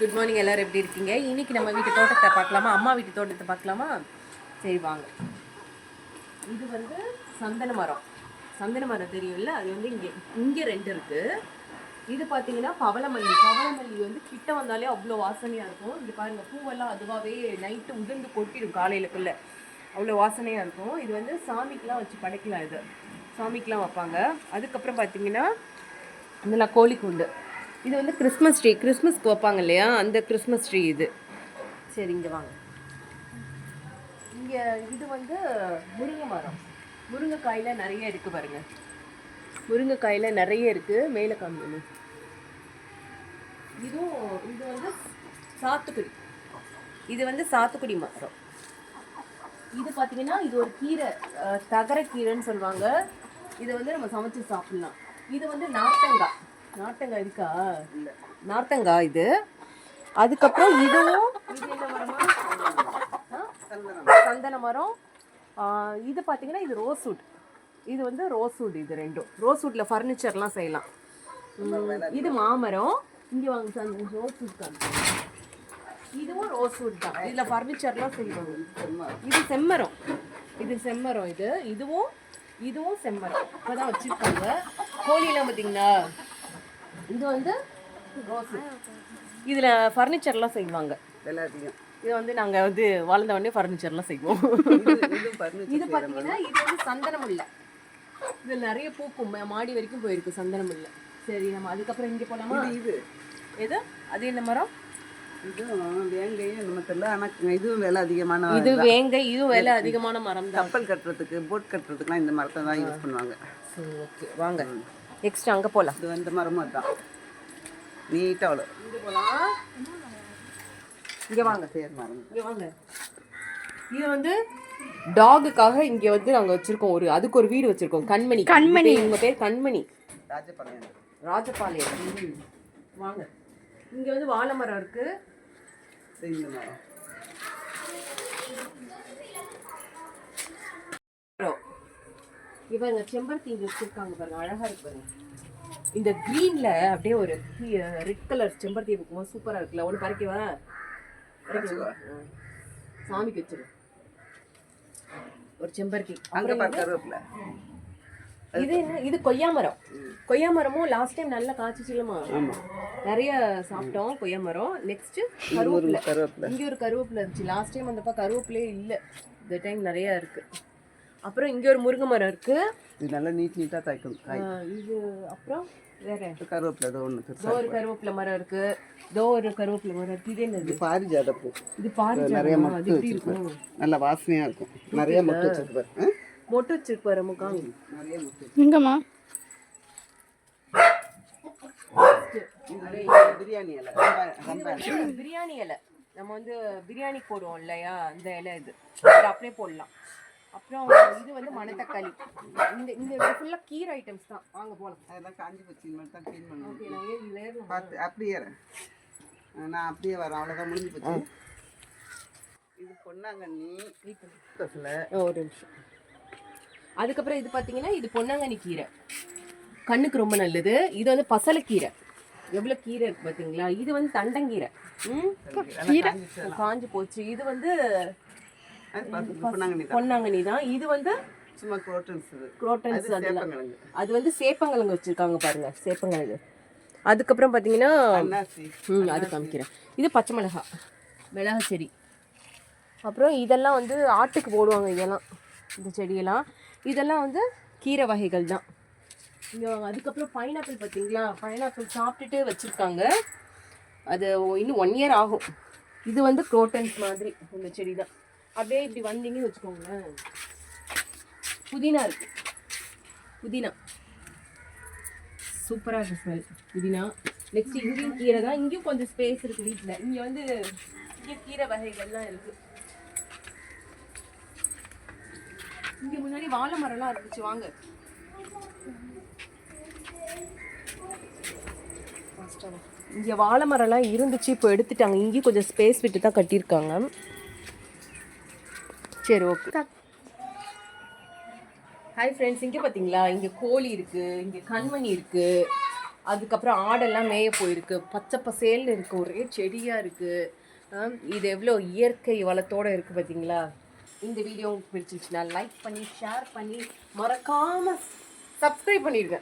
Good morning எல்லோரும் எப்படி இருக்கீங்க? இன்னைக்கு நம்ம வீட்டு தோட்டத்தை பார்க்கலாமா? அம்மா வீட்டு தோட்டத்தை பார்க்கலாமா? சரி வாங்க. இது வந்து சந்தன மரம். சந்தன மரம் தெரியும்ல? அது வந்து இங்கே இங்கே ரெண்டு இருக்குது இது பார்த்தீங்கன்னா பவளமல்லி. பவளமல்லி வந்து கிட்ட வந்தாலே அவ்வளோ வாசனையாக இருக்கும். இங்கே பாருங்கள் பூவெல்லாம் அதுவாகவே நைட்டு உதிர்ந்து கொட்டிடும் காலையிலக்குள்ள. அவ்வளோ வாசனையாக இருக்கும். இது வந்து சாமிக்கெலாம் வச்சு படைக்கலாம் இது. சாமிக்கெலாம் வைப்பாங்க. அதுக்கப்புறம் பார்த்தீங்கன்னா இதெல்லாம் கோழிக்குண்டு. இது வந்து கிறிஸ்மஸ் ட்ரீ கிறிஸ்மஸ்க்கு வைப்பாங்க இல்லையா? அந்த கிறிஸ்மஸ் ட்ரீ இது. சரி இங்கே வாங்க. இங்கே இது வந்து முருங்கை மரம். முருங்கைக்காயில் நிறைய இருக்குது பாருங்க. முருங்கைக்காயில் நிறைய இருக்குது மேலே காமிக்கணும் இதுவும் இது வந்து சாத்துக்குடி. இது வந்து சாத்துக்குடி மரம். இது பார்த்தீங்கன்னா இது ஒரு கீரை தகர கீரைன்னு சொல்லுவாங்க. இதை வந்து நம்ம சமைச்சு சாப்பிட்லாம். இது வந்து நார்த்தங்காய் நார்த்தங்காய் இருக்கா? இல்லை. நார்த்தங்காய் இது? அதுக்கப்புறம் இதுவும்? சந்தன மரம். இது பார்த்தீங்கன்னா இது ரோஸ்வுட் இது வந்து ரோஸ்வுட் இது ரெண்டும். ரோஸ்வுட்டில் ஃபர்னிச்சர்லாம் செய்யலாம். இது மாமரம். இங்கே வாங்க சந்த ரோஸ்வுட் காமிக்கிறேன் இதுவும் ரோஸ்வுட் தான். இதில் ஃபர்னிச்சர்லாம் செய்வாங்க இது செம்மரம். இது செம்மரம் இது. இதுவும் இதுவும் செம்மரம். இப்போ தான் வச்சுருக்காங்க. கோழிலாம் பார்த்தீங்களா இது வந்து ரோஸ் இதில் ஃபர்னிச்சர்லாம் செய்வாங்க. அதிகம் இது வந்து நாங்கள் வந்து வளர்ந்த உடனே ஃபர்னிச்சர்லாம் செய்வோம். இது பார்த்தீங்கன்னா இது வந்து சந்தனம் இல்லை இது நிறைய பூக்கும். மாடி வரைக்கும் போயிருக்கு சந்தனம் இல்லை சரி நம்ம அதுக்கப்புறம் இங்கே போகலாமா இது எது? அது என்ன மரம்? இதுவும் விலை அதிகமான இது வேங்கை இதுவும் விலை அதிகமான மரம் கப்பல் கட்டுறதுக்கு போட் கட்டுறதுக்குலாம் இந்த மரத்தை தான் யூஸ் பண்ணுவாங்க. சரி ஓகே வாங்க. நெக்ஸ்ட் அங்கே போகலாம் இது இந்த மரமும் அதுதான் நீட்டாக அவ்வளோ இங்கே போகலாம் இங்கே வாங்க சேர் மரம் இங்கே வாங்க. இது வந்து டாகுக்காக இங்கே வந்து நாங்கள் வச்சுருக்கோம் ஒரு அதுக்கு ஒரு வீடு வச்சுருக்கோம். கண்மணி. கண்மணி. உங்கள் பேர் கண்மணி. ராஜபாளையம். ராஜபாளையம். வாங்க. இங்கே வந்து வாழை மரம் இருக்குது இந்த மரம். இவங்க செம்பருத்தி இங்கே வச்சுருக்காங்க பாருங்க அழகாக இருக்கு பாருங்க. இந்த க்ரீனில் அப்படியே ஒரு ரெட் கலர் செம்பருத்தி இருக்கும்போது சூப்பராக இருக்குல்ல? ஒன்று பறிக்கவா. சாமிக்கு வச்சிரு. ஒரு செம்பருத்தி. இது? என்ன? இது கொய்யா மரம் கொய்யா மரமும் லாஸ்ட் டைம் நல்லா காய்ச்சிச்சுலமா நிறைய சாப்பிட்டோம் கொய்யா மரம் நெக்ஸ்ட் கருவேப்பிலை. கருவேப்பில. இங்க ஒரு கருவேப்பிலை இருந்துச்சு. லாஸ்ட் டைம் வந்தப்ப கருவேப்பிலே இல்லை. இந்த டைம் நிறைய இருக்கு. அப்புறம் இங்க ஒரு முருங்கை மரம் இருக்கு. இது நல்லா நீட் நீட்டாக ஆ, இது அப்புறம் வேற? கருவேப்பில ஏதோ ஒன்று பெருசாக ஒரு கருவேப்பிலை மரம் இருக்கு. இதோ ஒரு கருவேப்பிலை மரம் இருக்கு. இது என்னது? இது பாரிஜாத பூ இது பாரு நிறைய மொட்டு வச்சிருப்பாரு இருக்கும்? நல்ல வாசனையாக இருக்கும். நிறைய மொட்டு வச்சிருப்பாரு? மொட்டு வச்சிருக்கு பாரு முக்காங்க நிறைய மொட்டு எங்கம்மா இது நிறைய பிரியாணி இலை. பிரியாணி இலை. நம்ம வந்து பிரியாணி போடுவோம் இல்லையா? அந்த இலை இது. இது அப்படியே போடலாம். அப்புறம் இது வந்து மணத்தக்காளி. இந்த இந்த ஃபுல்லாக கீரை ஐட்டம்ஸ் தான். வாங்க போகலாம் அதெல்லாம் காஞ்சி போச்சு இனிமேல் தான் க்ளீன் பண்ணணும். ஓகே நான் ஏறி ஏறணும் பார்த்து அப்படியே இரு. நான் அப்படியே வரேன் அவ்வளோதான் முடிஞ்சு போச்சு. இது பொன்னாங்கண்ணி. ஒரு நிமிஷம். அதுக்கப்புறம் இது பார்த்தீங்கன்னா இது பொன்னாங்கண்ணி கீரை. கண்ணுக்கு ரொம்ப நல்லது. இது வந்து பசலைக்கீரை. எவ்வளோ கீரை இருக்கு பார்த்தீங்களா இது வந்து தண்டங்கீரை. ம்? காஞ்சு போச்சு. இது வந்து பொன்னாங்கண்ணி தான். பொன்னாங்கண்ணி தான். இது வந்து சும்மா குரோட்டன்ஸ் குரோட்டன்ஸ் அது அதெல்லாம் அது வந்து சேப்பங்கிழங்கு வச்சுருக்காங்க பாருங்க சேப்பங்கிழங்கு. அதுக்கப்புறம் பார்த்தீங்கன்னா ம் அது காமிக்கிறேன். இது பச்சை மிளகா. மிளகா செடி அப்புறம் இதெல்லாம் வந்து ஆட்டுக்கு போடுவாங்க இதெல்லாம். இந்த செடியெல்லாம். இதெல்லாம் வந்து கீரை வகைகள் தான். இங்கே வாங்க அதுக்கப்புறம் பைனாப்பிள் பார்த்தீங்களா பைனாப்பிள் சாப்பிட்டுட்டு வச்சுருக்காங்க. அது ஒ- இன்னும் ஒன் இயர் ஆகும். இது வந்து குரோட்டன்ஸ் மாதிரி இந்த செடி தான் அப்படியே இப்படி வந்தீங்கன்னு வச்சுக்கோங்களேன். புதினா இருக்கு. புதினா. சூப்பராக இருக்கு ஸ்மெல் புதினா. நெக்ஸ்ட் இங்கேயும் கீரை தான். இங்கேயும் கொஞ்சம் ஸ்பேஸ் இருக்கு வீட்டில் இங்கே வந்து இங்கே கீரை வகைகள்லாம் இருக்கு. இங்கே முன்னாடி வாழை மரம்லாம் இருந்துச்சு. வாங்க. இங்கே வாழை மரம்லாம் இருந்துச்சு. இப்போ எடுத்துட்டாங்க. இங்கேயும் கொஞ்சம் ஸ்பேஸ் விட்டு தான் கட்டியிருக்காங்க. சரி ஓகே ஹாய் ஃப்ரெண்ட்ஸ் இங்கே பார்த்தீங்களா இங்கே கோழி இருக்குது இங்கே கண்மணி இருக்குது அதுக்கப்புறம் ஆடெல்லாம் மேய போயிருக்கு பச்சை பசேல்னு இருக்கு ஒரே செடியாக இருக்குது இது எவ்வளோ இயற்கை வளத்தோடு இருக்குது பார்த்தீங்களா இந்த வீடியோ உங்களுக்கு பிடிச்சிருச்சுன்னா லைக் பண்ணி ஷேர் பண்ணி மறக்காமல் சப்ஸ்கிரைப் பண்ணிடுங்க.